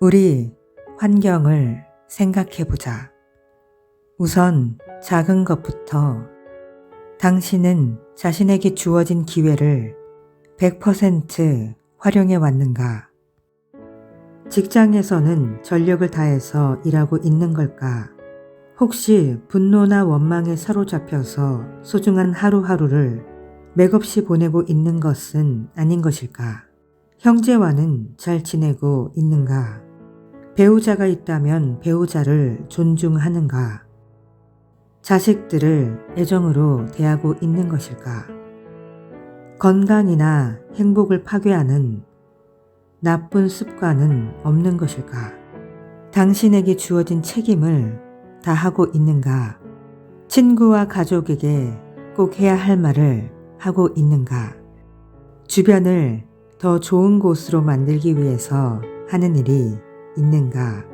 우리 환경을 생각해 보자. 우선 작은 것부터 당신은 자신에게 주어진 기회를 100% 활용해 왔는가? 직장에서는 전력을 다해서 일하고 있는 걸까? 혹시 분노나 원망에 사로잡혀서 소중한 하루하루를 맥없이 보내고 있는 것은 아닌 것일까? 형제와는 잘 지내고 있는가? 배우자가 있다면 배우자를 존중하는가? 자식들을 애정으로 대하고 있는 것일까? 건강이나 행복을 파괴하는 나쁜 습관은 없는 것일까? 당신에게 주어진 책임을 다 하고 있는가? 친구와 가족에게 꼭 해야 할 말을 하고 있는가? 주변을 더 좋은 곳으로 만들기 위해서 하는 일이 있는가?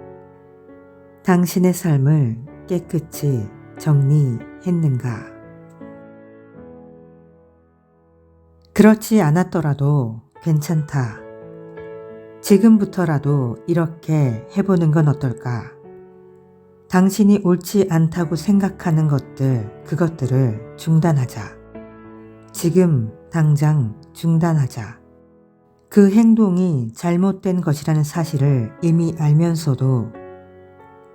당신의 삶을 깨끗이 정리했는가? 그렇지 않았더라도 괜찮다. 지금부터라도 이렇게 해보는 건 어떨까? 당신이 옳지 않다고 생각하는 것들, 그것들을 중단하자. 지금 당장 중단하자. 그 행동이 잘못된 것이라는 사실을 이미 알면서도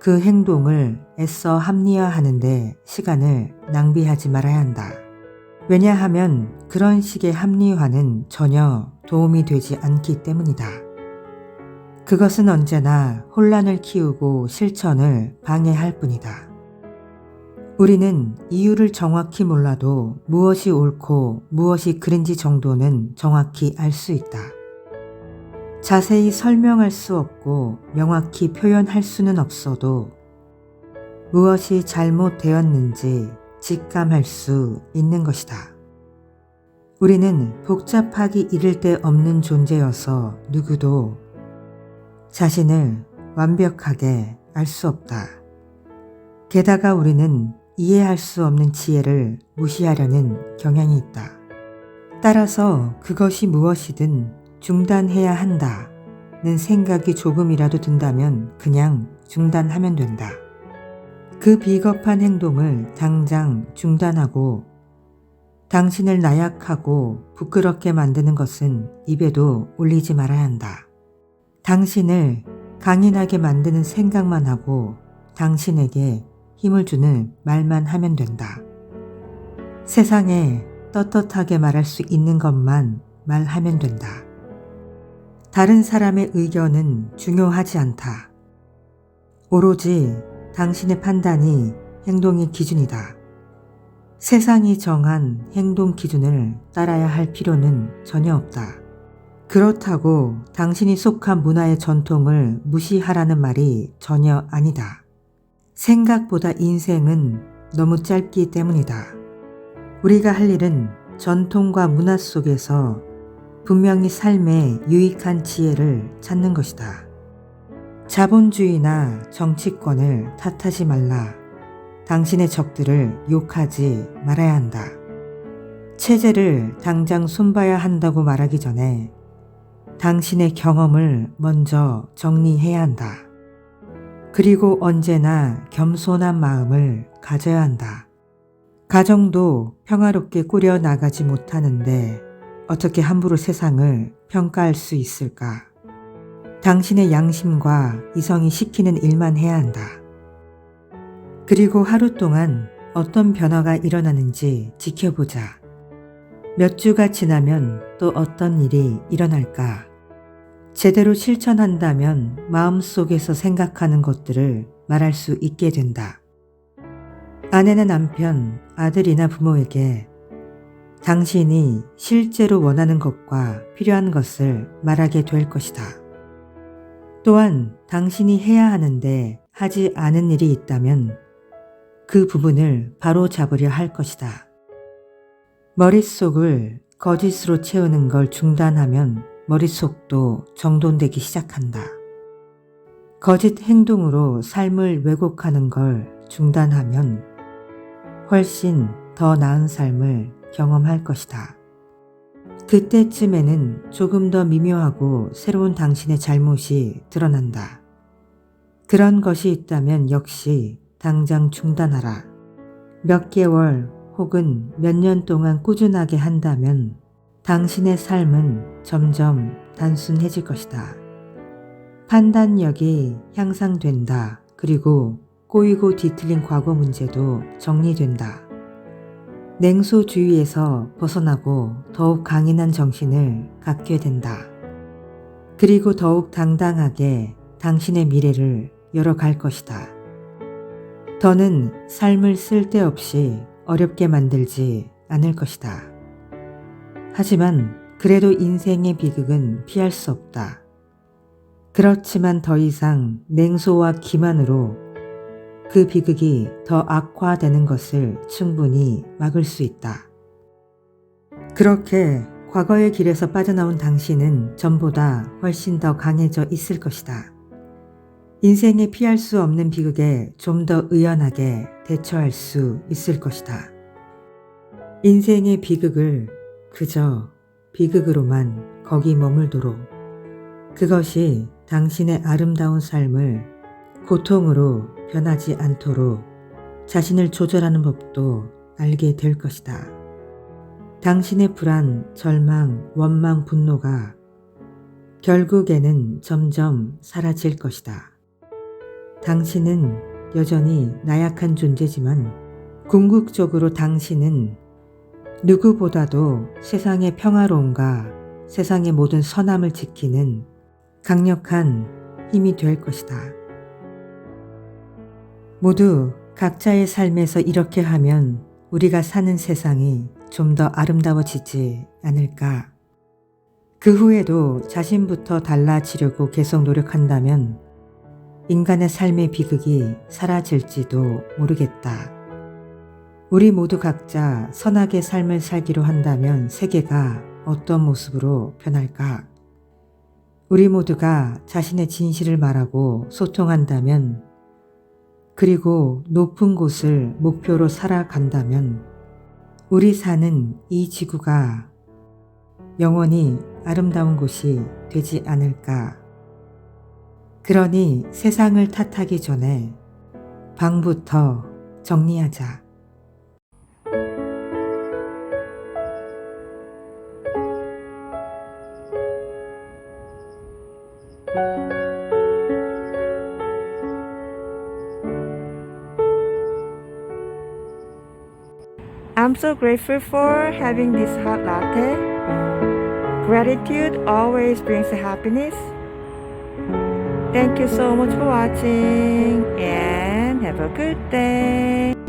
그 행동을 애써 합리화하는데 시간을 낭비하지 말아야 한다. 왜냐하면 그런 식의 합리화는 전혀 도움이 되지 않기 때문이다. 그것은 언제나 혼란을 키우고 실천을 방해할 뿐이다. 우리는 이유를 정확히 몰라도 무엇이 옳고 무엇이 그른지 정도는 정확히 알 수 있다. 자세히 설명할 수 없고 명확히 표현할 수는 없어도 무엇이 잘못되었는지 직감할 수 있는 것이다. 우리는 복잡하기 이를 데 없는 존재여서 누구도 자신을 완벽하게 알 수 없다. 게다가 우리는 이해할 수 없는 지혜를 무시하려는 경향이 있다. 따라서 그것이 무엇이든 중단해야 한다는 생각이 조금이라도 든다면 그냥 중단하면 된다. 그 비겁한 행동을 당장 중단하고 당신을 나약하고 부끄럽게 만드는 것은 입에도 올리지 말아야 한다. 당신을 강인하게 만드는 생각만 하고 당신에게 힘을 주는 말만 하면 된다. 세상에 떳떳하게 말할 수 있는 것만 말하면 된다. 다른 사람의 의견은 중요하지 않다. 오로지 당신의 판단이 행동의 기준이다. 세상이 정한 행동 기준을 따라야 할 필요는 전혀 없다. 그렇다고 당신이 속한 문화의 전통을 무시하라는 말이 전혀 아니다. 생각보다 인생은 너무 짧기 때문이다. 우리가 할 일은 전통과 문화 속에서 분명히 삶에 유익한 지혜를 찾는 것이다. 자본주의나 정치권을 탓하지 말라. 당신의 적들을 욕하지 말아야 한다. 체제를 당장 손봐야 한다고 말하기 전에 당신의 경험을 먼저 정리해야 한다. 그리고 언제나 겸손한 마음을 가져야 한다. 가정도 평화롭게 꾸려 나가지 못하는데 어떻게 함부로 세상을 평가할 수 있을까? 당신의 양심과 이성이 시키는 일만 해야 한다. 그리고 하루 동안 어떤 변화가 일어나는지 지켜보자. 몇 주가 지나면 또 어떤 일이 일어날까? 제대로 실천한다면 마음속에서 생각하는 것들을 말할 수 있게 된다. 아내나 남편, 아들이나 부모에게 당신이 실제로 원하는 것과 필요한 것을 말하게 될 것이다. 또한 당신이 해야 하는데 하지 않은 일이 있다면 그 부분을 바로 잡으려 할 것이다. 머릿속을 거짓으로 채우는 걸 중단하면 머릿속도 정돈되기 시작한다. 거짓 행동으로 삶을 왜곡하는 걸 중단하면 훨씬 더 나은 삶을 경험할 것이다. 그때쯤에는 조금 더 미묘하고 새로운 당신의 잘못이 드러난다. 그런 것이 있다면 역시 당장 중단하라. 몇 개월 혹은 몇 년 동안 꾸준하게 한다면 당신의 삶은 점점 단순해질 것이다. 판단력이 향상된다. 그리고 꼬이고 뒤틀린 과거 문제도 정리된다. 냉소주의에서 벗어나고 더욱 강인한 정신을 갖게 된다. 그리고 더욱 당당하게 당신의 미래를 열어갈 것이다. 더는 삶을 쓸데없이 어렵게 만들지 않을 것이다. 하지만 그래도 인생의 비극은 피할 수 없다. 그렇지만 더 이상 냉소와 기만으로 그 비극이 더 악화되는 것을 충분히 막을 수 있다. 그렇게 과거의 길에서 빠져나온 당신은 전보다 훨씬 더 강해져 있을 것이다. 인생에 피할 수 없는 비극에 좀 더 의연하게 대처할 수 있을 것이다. 인생의 비극을 그저 비극으로만 거기 머물도록 그것이 당신의 아름다운 삶을 고통으로 변하지 않도록 자신을 조절하는 법도 알게 될 것이다. 당신의 불안, 절망, 원망, 분노가 결국에는 점점 사라질 것이다. 당신은 여전히 나약한 존재지만 궁극적으로 당신은 누구보다도 세상의 평화로움과 세상의 모든 선함을 지키는 강력한 힘이 될 것이다. 모두 각자의 삶에서 이렇게 하면 우리가 사는 세상이 좀 더 아름다워지지 않을까. 그 후에도 자신부터 달라지려고 계속 노력한다면 인간의 삶의 비극이 사라질지도 모르겠다. 우리 모두 각자 선하게 삶을 살기로 한다면 세계가 어떤 모습으로 변할까? 우리 모두가 자신의 진실을 말하고 소통한다면 그리고 높은 곳을 목표로 살아간다면 우리 사는 이 지구가 영원히 아름다운 곳이 되지 않을까. 그러니 세상을 탓하기 전에 방부터 정리하자. I'm so grateful for having this hot latte. Gratitude always brings happiness. Thank you so much for watching and have a good day.